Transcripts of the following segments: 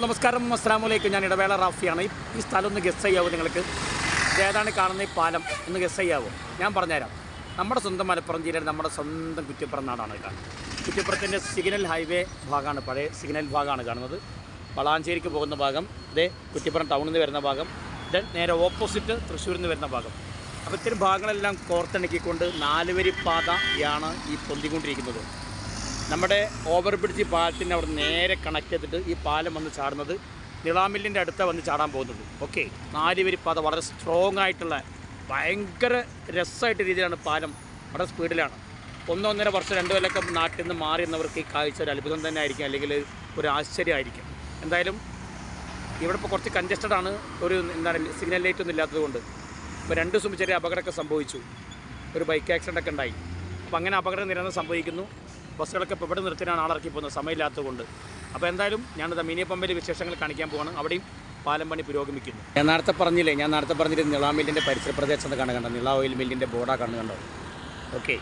നമസ്കാരം. അസ്സാം വലൈക്കും ഞാൻ ഇടവേള റാഫിയാണ്. ഈ- സ്ഥലം ഒന്ന് ഗസ് ചെയ്യാവോ നിങ്ങൾക്ക്? ഏതാണ് കാണുന്ന ഈ പാലം. ഒന്ന് ഗസ് ചെയ്യാവോ? ഞാൻ പറഞ്ഞുതരാം. നമ്മുടെ സ്വന്തം മലപ്പുറം ജില്ലയിൽ നമ്മുടെ സ്വന്തം കുറ്റിപ്പുറം നാടാണ് കാണുന്നത് കുറ്റിപ്പുറത്തിന്റെ സിഗ്നൽ ഹൈവേ ഭാഗമാണ് പഴയ സിഗ്നൽ ഭാഗമാണ് കാണുന്നത്. വളാഞ്ചേരിക്ക് പോകുന്ന ഭാഗം ഇതേ കുറ്റിപ്പുറം ടൗണിൽ നിന്ന് വരുന്ന ഭാഗം ദെൻ നേരെ ഓപ്പോസിറ്റ് തൃശ്ശൂരിൽ നിന്ന് വരുന്ന ഭാഗം. അപ്പോൾ ഇത്തരം ഭാഗങ്ങളെല്ലാം കോർത്തിണക്കിക്കൊണ്ട് നാലുവരി പാതയാണ് ഈ പൊന്തിക്കൊണ്ടിരിക്കുന്നത്. നമ്മുടെ ഓവർ ബ്രിഡ്ജ് പാലത്തിന്റെ അവിടെ നേരെ കണക്ട് ചെയ്തിട്ട് ഈ പാലം വന്ന് ചാടുന്നത് നിളാമില്ലിന്റെ അടുത്ത വന്ന് ചാടാൻ പോകുന്നത് ഓക്കെ നാലുവരി പാത വളരെ സ്ട്രോങ് ആയിട്ടുള്ള ഭയങ്കര രസമായിട്ട് രീതിയിലാണ് പാലം വളരെ സ്പീഡിലാണ് ഒന്നൊന്നര വർഷം രണ്ട് കൊല്ലൊക്കെ നാട്ടിൽ നിന്ന് മാറി എന്നവർക്ക് ഈ കാഴ്ച ഒരു അത്ഭുതം തന്നെ ആയിരിക്കും അല്ലെങ്കിൽ ഒരു ആശ്ചര്യമായിരിക്കും എന്തായാലും ഇവിടെ ഇപ്പോൾ കുറച്ച് കൺജസ്റ്റഡ് ആണ് ഒരു എന്താണ് സിഗ്നൽ ലൈറ്റ് ഒന്നും ഇല്ലാത്തതുകൊണ്ട് ഇപ്പോൾ രണ്ട് ദിവസം ചെറിയ അപകടമൊക്കെ സംഭവിച്ചു. ഒരു ബൈക്ക് ആക്സിഡന്റ് ഒക്കെ ഉണ്ടായി. അപ്പോൾ അങ്ങനെ അപകടം നിരന്തരം സംഭവിക്കുന്നു. ബസ്സുകളൊക്കെ ഇപ്പോൾ ഇവിടെ നിർത്തിനാണ് ആളിറക്കി പോകുന്നത്. സമയമില്ലാത്തതുകൊണ്ട്. അപ്പോൾ എന്തായാലും ഞാനിത് മിനി പമ്പിലെ വിശേഷങ്ങൾ കാണിക്കാൻ പോവാണ്. അവിടെയും പാലം പണി പുരോഗമിക്കുന്നു. ഞാൻ നേരത്തെ പറഞ്ഞില്ലേ ഞാൻ നേരത്തെ പറഞ്ഞിട്ട് നിള മില്ലിന്റെ പരിസര പ്രദേശത്ത് കാണാൻ കണ്ടോ? നിള ഓയിൽ മില്ലിന്റെ ബോർഡാ കണ്ടു കണ്ടോ? ഓക്കെ.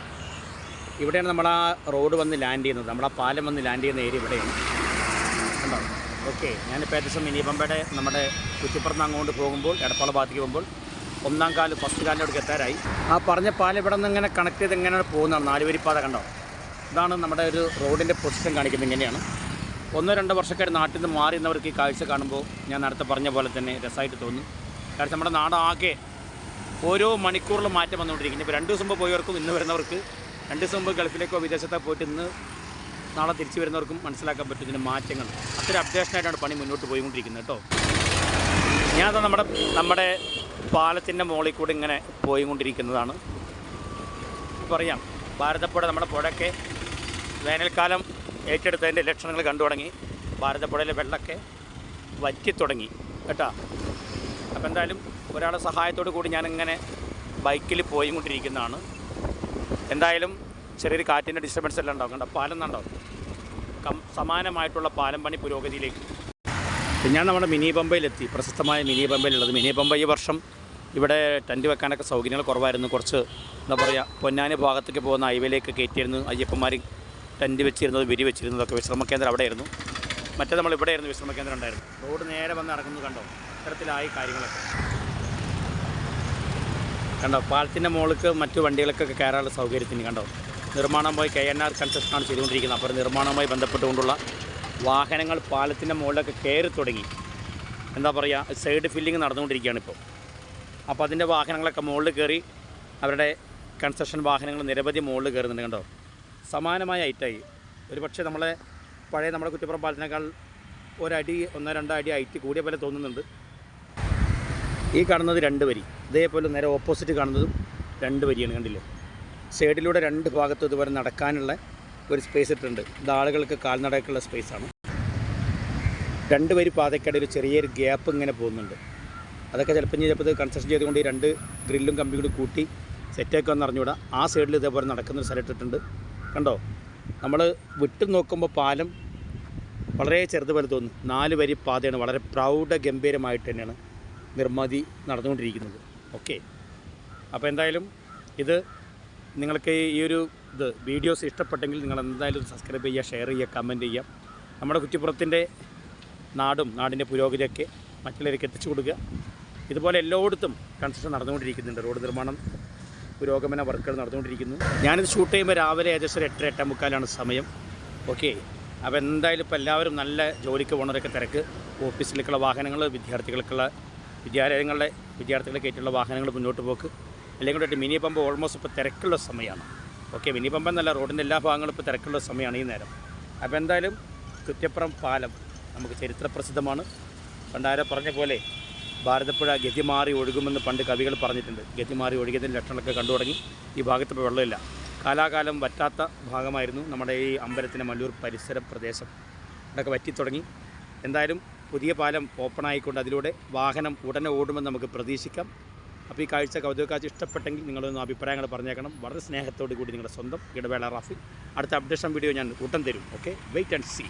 ഇവിടെയാണ് നമ്മൾ ആ റോഡ് വന്ന് ലാൻഡ് ചെയ്യുന്നത്. നമ്മുടെ ആ പാലം വന്ന് ലാൻഡ് ചെയ്യുന്ന ഏരിയ ഇവിടെയാണ്. കണ്ടോ? ഓക്കെ. ഞാനിപ്പോൾ ഏകദേശം മിനി പമ്പയുടെ നമ്മുടെ കുറ്റിപ്പുറത്ത് അങ്ങോട്ട് പോകുമ്പോൾ എടപ്പാള ഭാഗത്തേക്ക് പോകുമ്പോൾ ഒന്നാം കാൽ ഫസ്റ്റ് കാലിനോട് എത്താറായി. ആ പറഞ്ഞ പാലം ഇവിടെ നിന്ന് ഇങ്ങനെ കണക്ട് ചെയ്ത് എങ്ങനെയാണ് പോകുന്നതാണ് നാലുവരിപ്പാത കണ്ടോ? ഇതാണ് നമ്മുടെ ഒരു റോഡിന്റെ പൊസിഷൻ കാണിക്കുന്നത് ഇങ്ങനെയാണ്. ഒന്നോ രണ്ടോ വർഷക്കാർ നാട്ടിൽ നിന്ന് മാറി നിന്നവർക്ക് ഈ കാഴ്ച കാണുമ്പോൾ ഞാൻ നേരത്തെ പറഞ്ഞ പോലെ തന്നെ രസമായിട്ട് തോന്നും. കാരണം നമ്മുടെ നാടാകെ ഓരോ മണിക്കൂറിലും മാറ്റം വന്നുകൊണ്ടിരിക്കുന്നു. ഇപ്പോൾ രണ്ട് ദിവസം മുമ്പ് പോയവർക്കും ഇന്ന് വരുന്നവർക്ക് രണ്ട് ദിവസം മുമ്പ് ഗൾഫിലേക്കോ വിദേശത്തോ പോയിട്ട് ഇന്ന് നാളെ തിരിച്ചു വരുന്നവർക്കും മനസ്സിലാക്കാൻ പറ്റും ഇതിന്റെ മാറ്റങ്ങൾ അത്ര അപ്ഡേഷനായിട്ടാണ് പണി മുന്നോട്ട് പോയിക്കൊണ്ടിരിക്കുന്നത് കേട്ടോ. ഞാനത് നമ്മുടെ നമ്മുടെ പാലത്തിന്റെ മുകളിൽ കൂടെ ഇങ്ങനെ പോയിക്കൊണ്ടിരിക്കുന്നതാണ്. പറയാം. ഭാരതപ്പുഴ നമ്മുടെ പുഴയൊക്കെ വേനൽക്കാലം ഏറ്റെടുത്തതിന്റെ ലക്ഷണങ്ങൾ കണ്ടു തുടങ്ങി. ഭാരതപ്പുഴയിലെ വെള്ളമൊക്കെ വറ്റി തുടങ്ങി കേട്ടോ. അപ്പോൾ എന്തായാലും ഒരാളെ സഹായത്തോടു കൂടി ഞാനിങ്ങനെ ബൈക്കിൽ പോയി കൊണ്ടിരിക്കുന്നതാണ് എന്തായാലും ചെറിയൊരു കാറ്റിന്റെ ഡിസ്റ്റർബൻസ് എല്ലാം ഉണ്ടാവും. കണ്ടോ? പാലം ഉണ്ടാവും സമാനമായിട്ടുള്ള പാലം പണി പുരോഗതിയിലേക്ക്. ഞാൻ നമ്മുടെ മിനി പമ്പയിലെത്തി പ്രശസ്തമായ മിനി പമ്പയിലുള്ളത് മിനി പമ്പ ഈ വർഷം ഇവിടെ ടെന്റ് വെക്കാനൊക്കെ സൗകര്യങ്ങൾ കുറവായിരുന്നു. കുറച്ച് എന്താ പറയുക പൊന്നാനി ഭാഗത്തേക്ക് പോകുന്ന ഹൈവേയിലേക്ക് കയറ്റിയിരുന്നു അയ്യപ്പന്മാർ ടെന്റ് വെച്ചിരുന്നത് വിരി വെച്ചിരുന്നതൊക്കെ വിശ്രമ കേന്ദ്രം അവിടെയായിരുന്നു. മറ്റേ നമ്മൾ ഇവിടെ ആയിരുന്നു വിശ്രമ കേന്ദ്രം ഉണ്ടായിരുന്നു റോഡ് നേരെ വന്ന് ഇറങ്ങുന്നത് കണ്ടോ? ഇത്തരത്തിലായി കാര്യങ്ങളൊക്കെ. കണ്ടോ? പാലത്തിന്റെ മുകളിലേക്ക് മറ്റു വണ്ടികളൊക്കെ കയറാനുള്ള സൗകര്യത്തിന് കണ്ടോ? നിർമ്മാണവുമായി കെ എൻ ആർ കൺസ്ട്രക്ഷനാണ് ചെയ്തുകൊണ്ടിരിക്കുന്നത്. അപ്പോൾ നിർമ്മാണവുമായി ബന്ധപ്പെട്ടുകൊണ്ടുള്ള വാഹനങ്ങൾ പാലത്തിന്റെ മുകളിലൊക്കെ കയറി തുടങ്ങി. എന്താ പറയുക സൈഡ് ഫില്ലിങ് നടന്നുകൊണ്ടിരിക്കുകയാണ് ഇപ്പോൾ. അപ്പോൾ അതിന്റെ വാഹനങ്ങളൊക്കെ മുകളിൽ കയറി അവരുടെ കൺസ്ട്രക്ഷൻ വാഹനങ്ങൾ നിരവധി മുകളിൽ കയറുന്നുണ്ട് കണ്ടോ? സമാനമായ ഐറ്റായി ഒരു പക്ഷേ നമ്മളെ പഴയ നമ്മുടെ കുറ്റപ്പുറം പാലത്തിനേക്കാൾ ഒരടി ഒന്നോ രണ്ടോ അടി ഐറ്റ് കൂടിയ പോലെ തോന്നുന്നുണ്ട്. ഈ കാണുന്നത് രണ്ട് വരി. ഇതേപോലെ നേരെ ഓപ്പോസിറ്റ് കാണുന്നതും രണ്ട് വരിയാണ് കണ്ടില്ലേ? സൈഡിലൂടെ രണ്ട് ഭാഗത്തും ഇതുപോലെ നടക്കാനുള്ള ഒരു സ്പേസ് ഇട്ടിട്ടുണ്ട്. ഇത് ആളുകൾക്ക് കാൽനടക്കുള്ള സ്പേസാണ് രണ്ട് വരി പാതയ്ക്കിടയിൽ ചെറിയൊരു ഗ്യാപ്പ് ഇങ്ങനെ പോകുന്നുണ്ട്. അതൊക്കെ ചിലപ്പോൾ ചിലപ്പോൾ കൺസ്ട്രക്ഷൻ ചെയ്തുകൊണ്ട് രണ്ട് ഗ്രില്ലും കമ്പി കൂടി കൂട്ടി സെറ്റാക്കുക എന്ന് അറിഞ്ഞുകൂടാ. ആ സൈഡിൽ ഇതേപോലെ നടക്കുന്ന ഒരു സ്ഥലം ഇട്ടിട്ടുണ്ട്. കണ്ടോ? നമ്മൾ വിട്ടു നോക്കുമ്പോൾ പാലം വളരെ ചെറുത് പോലെ തോന്നും. നാല് വരി പാതയാണ്. വളരെ പ്രൗഢ ഗംഭീരമായിട്ട് തന്നെയാണ് നിർമ്മിതി നടന്നുകൊണ്ടിരിക്കുന്നത്. ഓക്കെ അപ്പോൾ എന്തായാലും ഇത് നിങ്ങൾക്ക് ഈ ഒരു ഇത് വീഡിയോസ് ഇഷ്ടപ്പെട്ടെങ്കിൽ നിങ്ങൾ എന്തായാലും സബ്സ്ക്രൈബ് ചെയ്യുക ഷെയർ ചെയ്യുക കമന്റ് ചെയ്യുക. നമ്മുടെ കുറ്റിപ്പുറത്തിന്റെ നാടും നാടിന്റെ പുരോഗതിയൊക്കെ മറ്റുള്ളവർക്ക് എത്തിച്ചു കൊടുക്കുക. ഇതുപോലെ എല്ലായിടത്തും കൺസ്ട്രക്ഷൻ നടന്നുകൊണ്ടിരിക്കുന്നുണ്ട്. റോഡ് നിർമ്മാണം പുരോഗമന വർക്കുകൾ നടന്നുകൊണ്ടിരിക്കുന്നു. ഞാനിത് ഷൂട്ട് ചെയ്യുമ്പോൾ രാവിലെ ഏകദേശം ഒരു എട്ടര എട്ടേ മുക്കാലാണ് സമയം. ഓക്കെ അപ്പോൾ എന്തായാലും ഇപ്പോൾ എല്ലാവരും നല്ല ജോലിക്ക് പോകുന്നവരൊക്കെ തിരക്ക്. ഓഫീസിലേക്കുള്ള വാഹനങ്ങൾ വിദ്യാർത്ഥികൾക്കുള്ള വിദ്യാലയങ്ങളിലെ വിദ്യാർത്ഥികളെ കയറ്റിയുള്ള വാഹനങ്ങൾ മുന്നോട്ട് പോക്ക്. അല്ലെങ്കിൽ കൂടെ മിനി പമ്പ് ഓൾമോസ്റ്റ് ഇപ്പോൾ തിരക്കുള്ള സമയമാണ്. ഓക്കെ മിനി പമ്പ് എന്നല്ല റോഡിന്റെ എല്ലാ ഭാഗങ്ങളും ഇപ്പോൾ തിരക്കുള്ള സമയമാണ് ഈ നേരം. അപ്പോൾ എന്തായാലും കുറ്റപ്പുറം പാലം നമുക്ക് ചരിത്രപ്രസിദ്ധമാണ്. പണ്ടാരോ പറഞ്ഞ പോലെ ഭാരതപ്പുഴ ഗതി മാറി ഒഴുകുമെന്ന് പണ്ട് കവികൾ പറഞ്ഞിട്ടുണ്ട്. ഗതി മാറി ഒഴുകിയതിന്റെ ലക്ഷണമൊക്കെ കണ്ടു തുടങ്ങി. ഈ ഭാഗത്ത് ഇപ്പോൾ വെള്ളമില്ല. കാലാകാലം വറ്റാത്ത ഭാഗമായിരുന്നു നമ്മുടെ ഈ അമ്പലത്തിന്റെ മല്ലൂർ പരിസര പ്രദേശം. ഇതൊക്കെ വറ്റിത്തുടങ്ങി എന്തായാലും പുതിയ പാലം ഓപ്പൺ ആയിക്കൊണ്ട് അതിലൂടെ വാഹനം ഉടനെ ഓടുമെന്ന് നമുക്ക് പ്രതീക്ഷിക്കാം. അപ്പോൾ ഈ കാഴ്ച കൗതുകക്കാഴ്ച ഇഷ്ടപ്പെട്ടെങ്കിൽ നിങ്ങളൊന്ന് അഭിപ്രായങ്ങൾ പറഞ്ഞേക്കണം. വളരെ സ്നേഹത്തോടു കൂടി നിങ്ങളുടെ സ്വന്തം ഇടവേള റാഫി. അടുത്ത അപ്ഡേഷൻ വീഡിയോ ഞാൻ ഉടൻ തരും. Okay wait and see